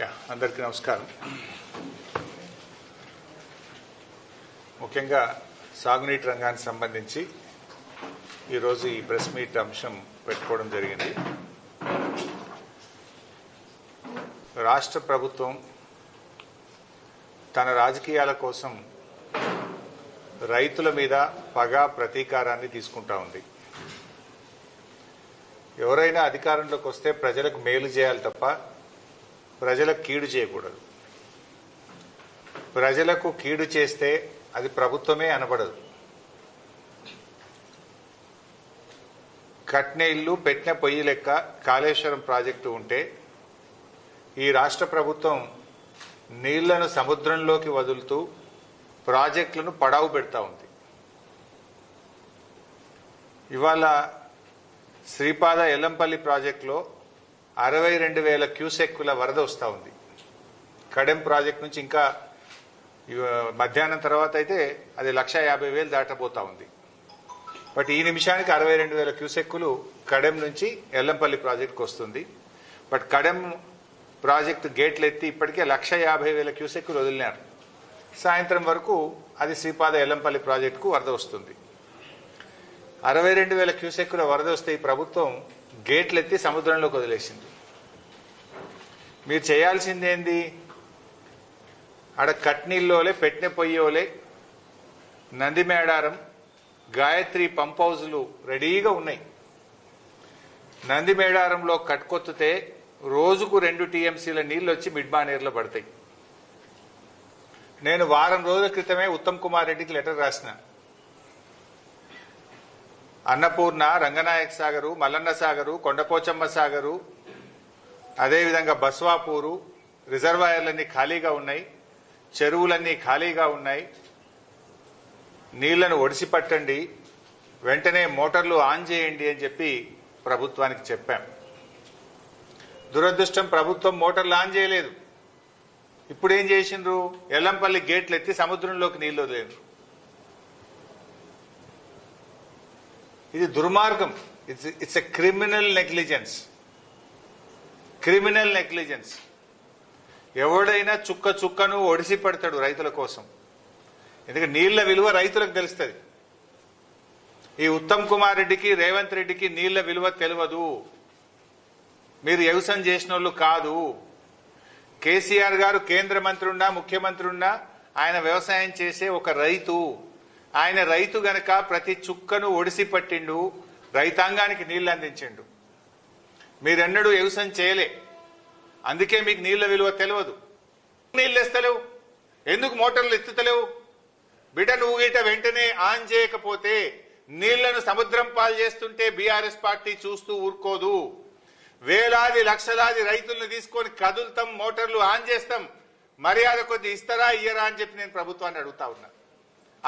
Yeah అందరికీ నమస్కారం. ముఖ్యంగా సాగునీటి రంగానికి సంబంధించి ఈరోజు ఈ ప్రెస్ మీట్ అంశం పెట్టుకోవడం జరిగింది. రాష్ట్ర ప్రభుత్వం తన రాజకీయాల కోసం రైతుల మీద పగ ప్రతీకారాన్ని తీసుకుంటా ఉంది. ఎవరైనా అధికారంలోకి వస్తే ప్రజలకు మేలు చేయాలి తప్ప ప్రజలకు కీడు చేయకూడదు. ప్రజలకు కీడు చేస్తే అది ప్రభుత్వమే అనబడదు. కట్న ఇల్లు పెట్టిన పొయ్యి లెక్క కాళేశ్వరం ప్రాజెక్టు ఉంటే ఈ రాష్ట్ర ప్రభుత్వం నీళ్ళను సముద్రంలోకి వదులుతూ ప్రాజెక్టులను పడావు పెడతా ఉంది. ఇవాళ శ్రీపాద ఎల్లంపల్లి ప్రాజెక్టులో అరవై రెండు వేల క్యూసెక్కుల వరద వస్తూ ఉంది. కడెం ప్రాజెక్ట్ నుంచి ఇంకా మధ్యాహ్నం తర్వాత అయితే అది లక్ష యాభై వేలు దాటబోతా ఉంది. బట్ ఈ నిమిషానికి అరవై రెండు వేల క్యూసెక్కులు కడెం నుంచి ఎల్లంపల్లి ప్రాజెక్టుకు వస్తుంది. బట్ కడెం ప్రాజెక్టు గేట్లు ఎత్తి ఇప్పటికే లక్ష యాభై వేల క్యూసెక్కులు వదిలినారు. సాయంత్రం వరకు అది శ్రీపాద ఎల్లంపల్లి ప్రాజెక్టుకు వరద వస్తుంది. అరవై రెండు వేల క్యూసెక్కుల వరద వస్తే ఈ ప్రభుత్వం గేట్లు ఎత్తి సముద్రంలోకి వదిలేసింది. మీరు చేయాల్సిందేంది? ఆడ కట్నీల్లోలే పెట్టిన పొయ్యోలే నంది మేడారం గాయత్రి పంప్ హౌజులు రెడీగా ఉన్నాయి. నంది మేడారంలో కట్కొత్తితే రోజుకు రెండు టీఎంసీల నీళ్ళు వచ్చి మిడ్మానేర్లో పడతాయి. నేను వారం రోజుల క్రితమే ఉత్తమ్ కుమార్ రెడ్డికి లెటర్ రాసిన. అన్నపూర్ణ రంగనాయక సాగరు మల్లన్న సాగరు కొండపోచమ్మ సాగరు అదేవిధంగా బస్వాపూరు రిజర్వాయర్లన్నీ ఖాళీగా ఉన్నాయి చెరువులన్నీ ఖాళీగా ఉన్నాయి. నీళ్ళను ఒడిసిపట్టండి వెంటనే మోటార్లు ఆన్ చేయండి అని చెప్పి ప్రభుత్వానికి చెప్పాం. దురదృష్టం ప్రభుత్వం మోటార్లు ఆన్ చేయలేదు. ఇప్పుడు ఏం చేసిండ్రు? ఎల్లంపల్లి గేట్లు ఎత్తి సముద్రంలోకి నీళ్ళు వదిలేరు ఇది దుర్మార్గం. It's it's a criminal negligence criminal negligence ఎవడైనా చుక్క చుక్కను ఒడిసి పెడతాడు రైతుల కోసం. ఎందుకంటే నీళ్ళ విలువ రైతులకు తెలుస్తుంది. ఈ ఉత్తమ్ కుమార్ రెడ్డికి రేవంత్ రెడ్డికి నీళ్ళ విలువ తెలియదు మీరు వ్యవసాయం చేసిన వాళ్ళు కాదు. కేసీఆర్ గారు కేంద్ర మంత్రి ఉన్నా ముఖ్యమంత్రి ఉన్నా ఆయన వ్యవసాయం చేసే ఒక రైతు. ఆయన రైతు గనక ప్రతి చుక్కను ఒడిసి పట్టిండు రైతాంగానికి నీళ్ళు అందించిండు. మీరెన్నడూ వ్యవసాయం చేయలే. అందుకే మీకు నీళ్ళ విలువ తెలియదు. నీళ్ళు వేస్తలేవు ఎందుకు మోటార్లు ఎత్తుతలేవు? బిడ్డ నువ్వు గిట వెంటనే ఆన్ చేయకపోతే నీళ్ళను సముద్రం పాలు చేస్తుంటే బీఆర్ఎస్ పార్టీ చూస్తూ ఊరుకోదు. వేలాది లక్షలాది రైతులను తీసుకొని కదులుతాం మోటార్లు ఆన్ చేస్తాం. మర్యాద కొద్ది ఇస్తారా ఇయ్యరా అని చెప్పి నేను ప్రభుత్వాన్ని అడుగుతా ఉన్నా.